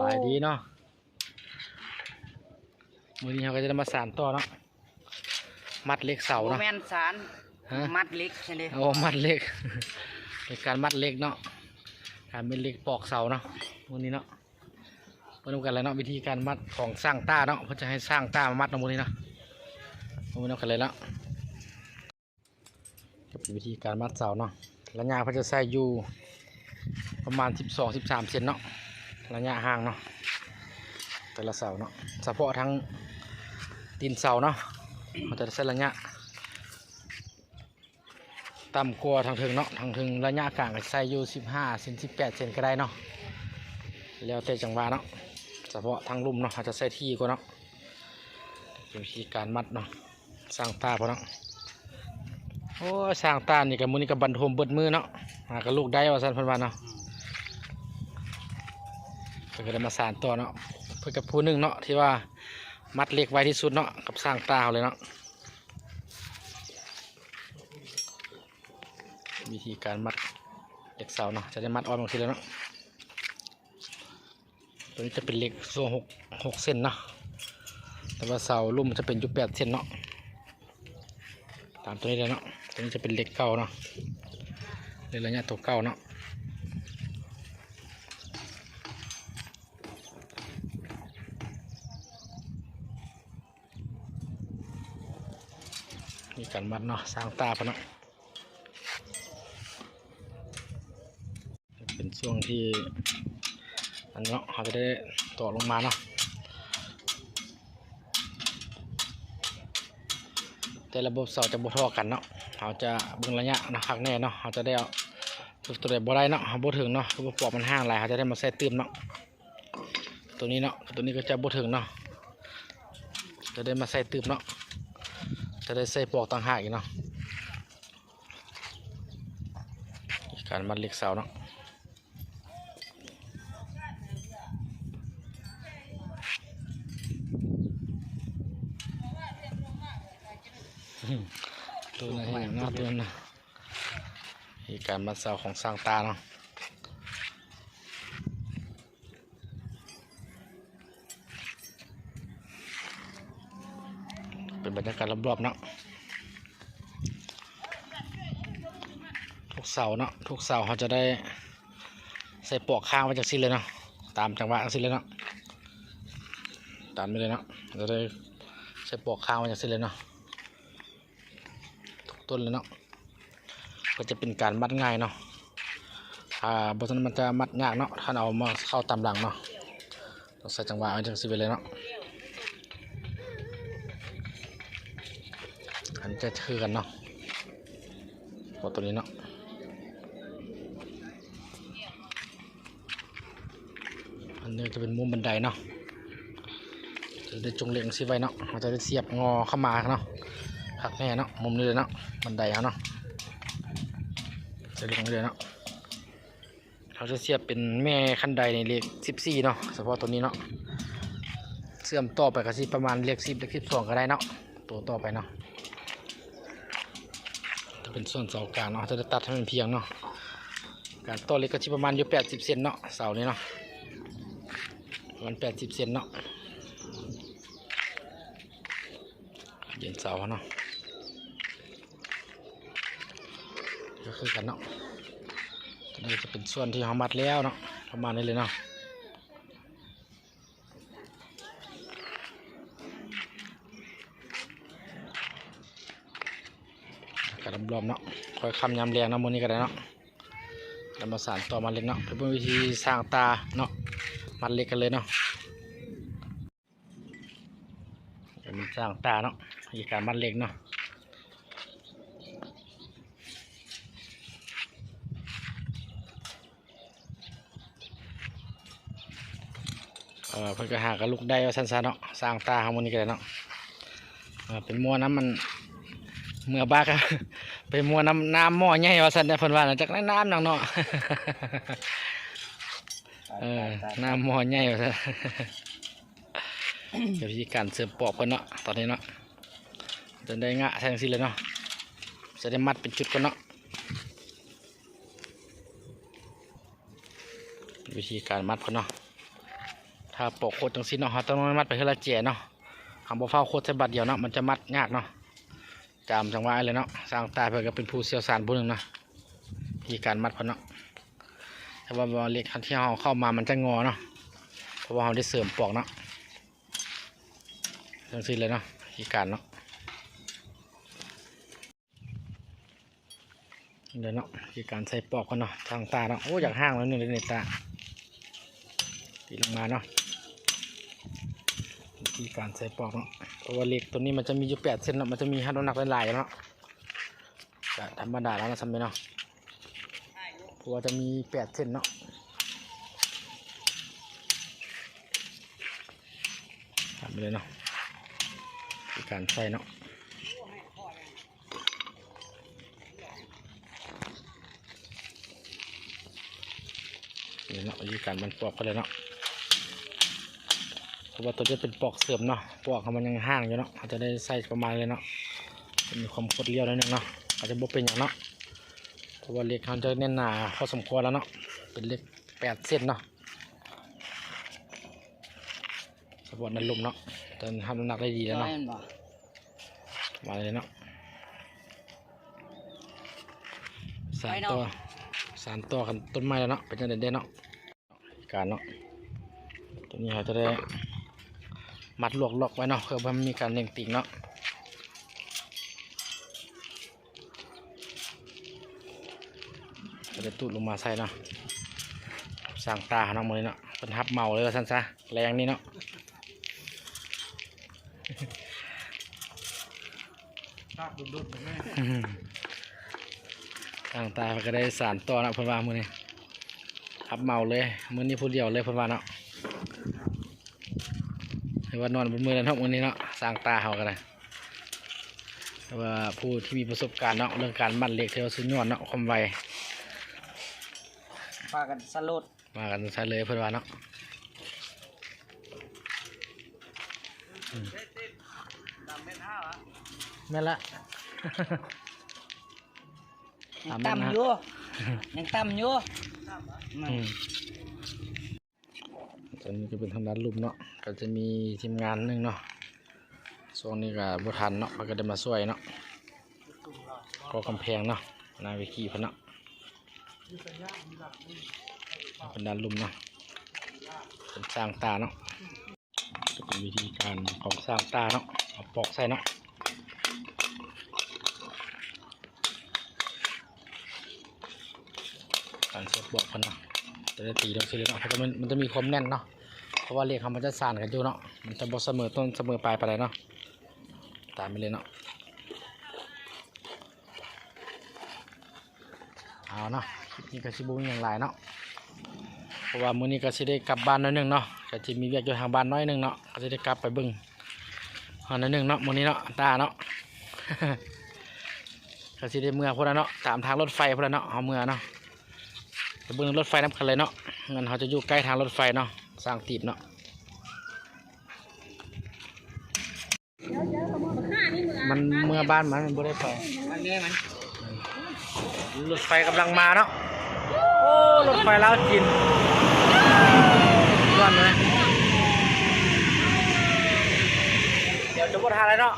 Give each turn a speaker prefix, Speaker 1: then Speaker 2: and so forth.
Speaker 1: บายดีเนาะมือนี้เราก็จะได้มาสานต่อเนาะ มัดเหล็กเสา
Speaker 2: โอ
Speaker 1: เนาะ
Speaker 2: แมนสาร
Speaker 1: ฮะ
Speaker 2: มัดเล็กใช่ไหม
Speaker 1: โอ้มัดเหล็ก เป็นการมัดเหล็กเนาะการเป็นเหล็กปอกเสาเนาะมือนี้เนาะมาดูกันเลยเนาะวิธีการมัดของสร้างต้าเนาะเพื่อจะให้สร้างต้ามามัดเนาะมือนี้เนาะมาดูกันเลยเนาะก็เป็นวิธีการมัดเสาเนาะ ระยะเพื่อจะใส่อยู่ประมาณ 12-13เซนเนาะ ระยะห่างเนาะแต่ละเสาเนาะเฉพาะทั้งตีนเสาเนาะมันจะใช้นระยะต่ำกว่าทางถึงเนาะทางถึงระยะกลางก็ใส่อยู่15เซน18เซนก็ได้เนาะแล้วแต่จังหวะเนาะเฉพาะทางลุ่มเนาะอาจจะใส่ที่กว่าเนาะวิธีการมัดเนาะสร้างตาพอเนาะโอ้สร้างตานี่กับมือนี่กับบันทมเบิดมือเนาะหากับลูกได้ว่าสันพันวันเนาะ เพื่อก็ได้มาสานต่อเนาะเพื่อกับผู้หนึ่งเนาะที่ว่ามัดเหล็กไว้ที่สุดเนาะกับสร้างตาเขาเลยเนาะวิธีการมัดเหล็กเสาเนาะจะได้มัดออนบางทีแล้วเนาะตัวนี้จะเป็นเหล็กส่วนหกหกเส้นเนาะแต่ว่าเสาลุ่มันจะเป็นยุแปดเส้นเนาะตามตัวนี้เลยเนาะตัวนี้จะเป็นเหล็กเก่าเนาะเลยระยะตัวเก่าเนาะ มีการมัดเนาะสร้างตาพะเนาะเป็นช่วงที่อันเนาะเขาจะได้ต่อลงมาเนาะแต่ระบบเสาจะบ่ทอกันเนาะเขาจะเบิ่งระยะนะคักแน่เนาะเขาจะได้เอาตัวใดบ่ได้เนาะเขาบ่ถึงเนาะคือบ่ปอกมันห่างหลายเขาจะได้มาใส่ตื้มเนาะตัวนี้เนาะตัวนี้ก็จะบ่ถึงเนาะจะได้มาใส่ตื้มเนาะ จะได้ใส่ปลอกต่างหากอีกเนาะการมัดเหล็กเสาเนาะตัวนั้นเห็นเนาะตัวนั้นนี่การมัดเสาของสร้างตาเนาะ เป็นบรรยากาศรอบๆเนาะทุกเสาเนาะทุกเสาเขาจะได้ใส่ปลอกข้างมาจากสิ้นเลยเนาะตามจังหวะสิ้นเลยเนาะตามไปเลยเนาะจะได้ใส่ปลอกข้างมาจากสิ้นเลยเนาะทุกต้นเลยเนาะก็จะเป็นการมัดง่ายเนาะอ่าบทนั้นมันจะมัดยากเนาะถ้าเอามาเข้าตามหลังเนาะต้องใส่จังหวะมาจากสิ้นเลยเนาะ อันจะคือนเนาะพอตัวนี้เนาะอันนี้จะเป็นมุมบันไดเนาะจะได้จงเล็งสิไว้เนาะเราจะได้เสียบงอเข้ามาเนาะหักแน่เนาะมุมนี้เลยเนาะบันไดเขาเนาะจะลงเลยเนาะเขาจะเสียบเป็นแม่ขั้นไดในเลขสิบสี่เนาะเฉพาะตัวนี้เนาะเสื่อมต่อไปก็สิประมาณเลขสิบเลขสิบสองก็ได้เนาะตัวต่อไปเนาะ เป็นส่วนเสากลางเนาะจะได้ตัดให้มันเพียงเนาะการต่อเล็กก็ชิประมาณอยู่แปดสิบเซนเนาะเสานี้เนาะประมันแปดสิบเซนเนาะเย็นเสาเนาะก็คือกันเนาะตัวนี้จะเป็นส่วนที่เขามัดแล้วเนาะประมาณนี้เลยเนาะก รอบๆเนาะคอยคำยำแรงเนาะมือนี้ก็ได้เนาะแล้วมาสานต่อมาเล็กเนาะเป็นวิธีสร้างตาเนาะมัดเล็กกันเลยเนาะเดี๋ยวมันสร้างตาเนาะมีการมัดเล็กเนาะเออเพิ่นก็หากับลูกได้ว่าสั้นๆเนาะสร้างตาฮาร์โมนีกันเลยเนาะเป็นมัวน้ำมันเมื่อบ้ากะ ไปมัวน้ำน้ำหม้อใหญ่ว่าสั้นเนี่ยเพิ่นว่าน่ะจากนั้นน้ำนังเนาะ เออน้ำหม้อใหญ่ว่าซั่นเดี๋ยววิธีการเสริมปอกเพิ่นเนาะตอนนี้เนาะจะได้งะแทงสิเลยเนาะจะได้มัดเป็นจุดกันเนาะวิธีการมัดเพิ่นเนาะถ้าปอกโคตรจังซี่เนาะเราต้องมัดไปเฮือละแจเนาะคำบ่เฝ้าโคตรใส่บัดเดียวเนาะมันจะมัดยากเนาะ จำจังหวะเลยเนาะสร้างตาเพื่อก็เป็นผู้เชี่ยวชาญผู้หนึ่งเนาะวิธีการมัดพิ่นเนาะแต่ว่าเล็กที่เราเข้ามามันจะงอเนาะเพราะว่าเราได้เสริมปอกเนาะจังซี่เลยเนาะอีการเนาะเดี๋ยวเนาะอีการใส่ปอกกันเนาะทางตาเนาะโอ้อยากห้างแล้วหนึ่งเลยในตาตีลงมาเนาะ ธีการใส่ปอกเนาะเพราะว่าเหล็กตัวนี้มันจะมีอยู่แปดเส้นเนาะมันจะมีให้น้ำหนักหลายๆเนาะจะธรรมดาแล้วนะทำไมเนาะเพราะว่าจะมีแปดเส้นเนาะทำไปเลยเนาะมีการใส่เนาะนี่เนาะวิธีการมันปอกก็เลยเนาะ เพราะว่าตัวนี้เป็นปอกเสื่อมเนาะปอกเขามันยังห่างอยู่เนาะเขาจะได้ใส่ประมาณเลยเนาะจะมีความคดเลี้ยวนิดนึงเนาะอาจจะบ่เป็นอย่างเนาะเพราะว่าเหล็กเขาจะแน่นหนาพอสมควรแล้วเนาะเป็นเหล็กแปดเส้นเนาะสปอร์ตนันลมเนาะจะทำน้ำหนักได้ดีแล้วเนาะ
Speaker 2: แม่นบ่
Speaker 1: มาเลยเนาะสามตัวสามตัวกันต้นไม้แล้วเนาะเป็นจังไดเด่นเนาะการเนาะตัวนี้เราจะได้ มัดลวกลอกไว้เนาะเพื่อให้มันมีการเล่งติ่งเนาะเราจะตูดลงมาใส่เนาะสร้างตาเนาะมือเนาะเป็นทับเมาเลยว่าสั้นซะแรงนี่เนาะอื้อหือสร้างตาก็ได้สารต่อเนาะเพิ่นว่ามือนี้ทับเมาเลยมือนี้ผู้เดียวเลยเพิ่นว่าเนาะ หรือว่านอนบนมือแล้วเนาะวันนี้เนาะสร้างตาเขากันนะแต่ว่าผู้ที่มีประสบการณ์เนาะเรื่องการมัดเหล็กเทวสุดยอดเนาะความไว
Speaker 2: พากันสลด
Speaker 1: มากันใช้เลยเพื่อนว่าเนาะอืมแม่นละ
Speaker 2: ยัง
Speaker 1: ตามนั้นนะ
Speaker 2: ต่ำอยู่ยังต่ำอยู่มัน
Speaker 1: อืมตอนนี้ก็เป็นทางด้านลุมเนาะ ก็จะมีทีมงานหนึงเนาะช่วงนี้ก็บุทันเนาะเขาก็ได้มาช่วยเนาะก็กำแพงเนาะนาวิกีเพนเนาะเป็นด้านลุมเนาะเป็นสร้างตาเนาะเป็นวิธีการของสร้างตาเนาะเอาปอกใส่เนาะการเสียบบอกกันเนาะจะได้ตีลงสิเลยเนาะเพราะมันมันจะมีความแน่นเนาะ เพราะว่าเลขเขามันจะสานกันอยู่เนาะมันจะบเสมอต้นเสมอปลายไปเลยเนาะตามไปเลยเนาะเอาเนาะคลิปนี้ก็สิบุ้งอย่างไรเนาะเพราะว่ามื้อนี้ก็สิได้กลับบ้านน้อยหนึงเนาะก็สิมีเวียกอยู่ทางบ้านน้อยหนึงเนาะก็สิได้กลับไปบิ่งเอน้อยหนึงเนาะมื้อนี้เนาะตาเนาะก็สิได้เมื่อพุ่นละเนาะตามทางรถไฟพุ่นละเนาะเอาเมื่อเนาะไปบิ่งรถไฟน้ำกันเลยเนาะเงินเขาจะอยู่ใกล้ทางรถไฟเนาะ สร้างตีบเนาะมันเมื่อบ้านมันมันบ่ได้ไป
Speaker 2: มันแม่มัน
Speaker 1: รถไฟกำลังมาเนาะโอ้รถไฟลาวจีนย้อนเลยเดี๋ยวจะบ่ทานอะไรเนาะ